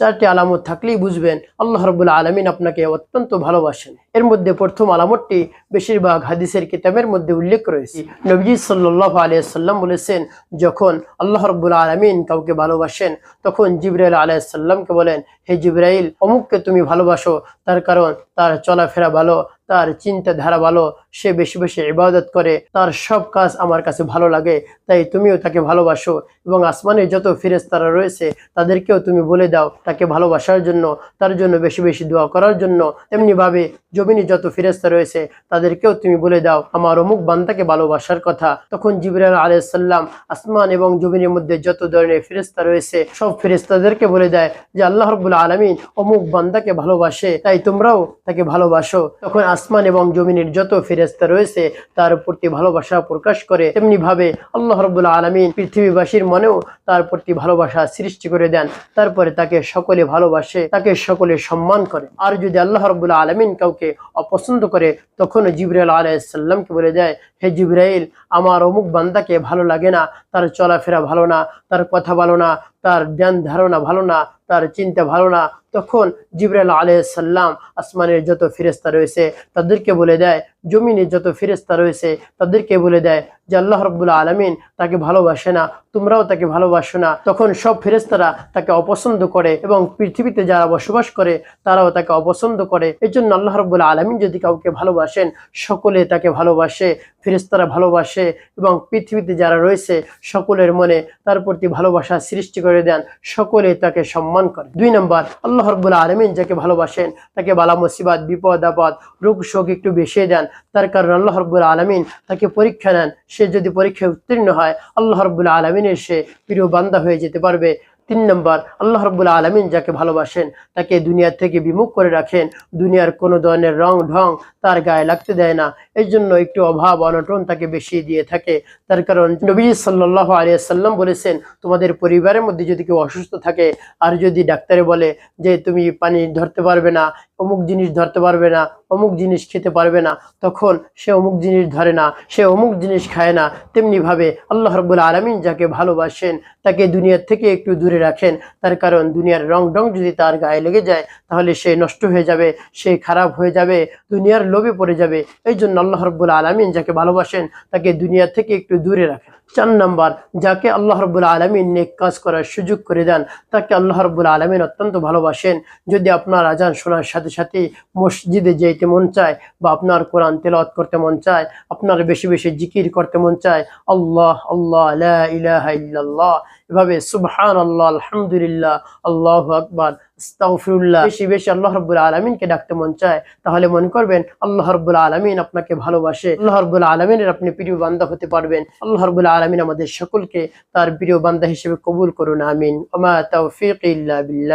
চারটি আলামত থাকলেই বুঝবেন আল্লাহ রবুল্লা আলমিন আপনাকে অত্যন্ত ভালোবাসেন। এর মধ্যে প্রথম আলামতটি বেশিরভাগ হাদিসের কিতাবের মধ্যে উল্লেখ রয়েছে। নবজি সাল্লাহ আলিয়াল্লাম বলেছেন, যখন আল্লাহ রবুল্লা আলমিন কাউকে ভালোবাসেন, তখন জিব্রাইল আলাইসাল্লামকে বলেন, হে জিব্রাইল, অমুককে তুমি ভালোবাসো, তার কারণ তার চলাফেরা ভালো তার চিন্তাধারা ভালো, সে বেশি বেশি ইবাদত করে, তার সব কাজ আমার কাছে ভালো লাগে, তাই তুমিও তাকে ভালোবাসো এবং আসমানের যত ফিরেস্তারা রয়েছে, তাদেরকেও তুমি বলে দাও তাকে ভালোবাসার জন্য, তার জন্য বেশি বেশি দোয়া করার জন্য। তেমনিভাবে জমিনে যত ফিরেস্তা রয়েছে, তাদেরকেও তুমি বলে দাও, আমার অমুক বান্দাকে ভালোবাসার কথা। তখন জিবরাল আলাইসাল্লাম আসমান এবং জমিনের মধ্যে যত ধরনের ফিরেস্তা রয়েছে, সব ফিরেস্তাদেরকে বলে দেয় যে, আল্লাহ রবুল্লা আলমিন অমুক বান্দাকে ভালোবাসে, তাই তোমরাও তাকে ভালোবাসো। তখন আসমান এবং জমিনের যত ফেরেস্তা রয়েছে, তার প্রতি ভালোবাসা প্রকাশ করে তেমনি ভাবে আল্লাহ রবুল্লা আলমিন পৃথিবীবাসীর মনেও তার প্রতি ভালোবাসা সৃষ্টি করে দেন। তারপরে তাকে সকলে ভালোবাসে, তাকে সকলে সম্মান করে। আর যদি আল্লাহ রবুল্লা আলমিন কাউকে অপছন্দ করে তখন জিবরাইল আলাইসাল্লামকে বলে দেয় হে জিব্রাইল, আমার অমুক বান্দাকে ভালো লাগে না, তার চলাফেরা ভালো না, তার কথা ভালো না তার জ্ঞান ধারণা ভালো না, তার চিন্তা ভালো না, তখন জিবরাইল আলাইসাল্লাম আসমানের যত ফিরেস্তা রয়েছে তাদেরকে বলে দেয় জমিনে যত ফিরেস্তা রয়েছে তাদেরকে বলে দেয় যে আল্লাহ রব্বুল্লা আলমিন তাকে ভালোবাসে না, তোমরাও তাকে ভালোবাসো না। তখন সব ফেরেস্তারা তাকে অপছন্দ করে এবং পৃথিবীতে যারা বসবাস করে তারাও তাকে অপছন্দ করে। এই জন্য আল্লাহ রব্বুল্লা আলমিন যদি কাউকে ভালোবাসেন, সকলে তাকে ভালোবাসে ফেরেস্তারা ভালোবাসে এবং পৃথিবীতে যারা রয়েছে সকলের মনে তার প্রতি ভালোবাসা সৃষ্টি করে দেন, সকলে তাকে সম্মান করে। দুই নম্বর, আল্লাহ রব্বুল আলমিন যাকে ভালোবাসেন, তাকে বালা মুসিবাদ বিপদ, আপদ, রোগ, শোক একটু বেশি দেন। তার কারণ আল্লাহ রব্বুল আলমিন তাকে পরীক্ষা নেন। সে যদি পরীক্ষায় উত্তীর্ণ হয়, আল্লাহ রব্বুল আলমিনের সে প্রিয় বান্দা হয়ে যেতে পারবে। তিন নম্বর, আল্লাহ রব্বুল্লা আলমিন যাকে ভালোবাসেন, তাকে দুনিয়া থেকে বিমুখ করে রাখেন। দুনিয়ার কোনো ধরনের রং ঢং তার গায়ে লাগতে দেয় না। এই জন্য একটু অভাব, অনটন তাকে বেশি দিয়ে থাকে। তার কারণ নবী সাল্লাহ আলিয়াল্লাম বলেছেন, তোমাদের পরিবারের মধ্যে যদি কেউ অসুস্থ থাকে, আর যদি ডাক্তারে বলে যে তুমি পানি ধরতে পারবে না, অমুক জিনিস ধরতে পারবে না, অমুক জিনিস খেতে পারবে না, তখন সে অমুক জিনিস ধরে না, সে অমুক জিনিস খায় না। তেমনিভাবে আল্লাহ রব্বুল আলমিন যাকে ভালোবাসেন, তাকে দুনিয়ার থেকে একটু দূরে রাখেন, তার কারণ দুনিয়ার রং ডং যদি তার গায়ে লেগে যায়, তাহলে সে নষ্ট হয়ে যাবে, সে খারাপ হয়ে যাবে, দুনিয়ার লোভে পড়ে যাবে। এই জন্য আল্লাহ রব্বুল আলমিন যাকে ভালোবাসেন, তাকে দুনিয়া থেকে একটু দূরে রাখেন। চার নম্বর, যাকে আল্লাহ রব্বুল আলমিন নেক কাজ করার সুযোগ করে দেন, তাকে আল্লাহ রব্বুল আলমিন অত্যন্ত ভালোবাসেন। যদি আপনার আজান শোনার সাথে সাথে মসজিদে যেতে মন চায় বা আপনার কোরআন তেলাওয়াত করতে মন চায়, আপনার বেশি বেশি জিকির করতে মন চায়, আল্লাহ আল্লাহ, লা ইলাহা ইল্লাল্লাহ, এভাবে সুবহান আল্লাহ আলহামদুলিল্লাহ, আল্লাহ আকবার আস্তাগফিরুল্লাহ। বেশি বেশি আল্লাহ রব্বুল আলমিনকে ডাকতে মন চায়, তাহলে মনে করবেন আল্লাহ রব্বুল আলমিন আপনাকে ভালোবাসে, আল্লাহ রব্বুল আলমিনের আপনি প্রিয় বান্দা হতে পারবেন, আল্লাহ রব্বুল আলমিন আমাদের সকলকে তার প্রিয় বান্দা হিসেবে কবুল করুন, আমিন। ওমা তৌফিক ইল্লা বিল্লাহ।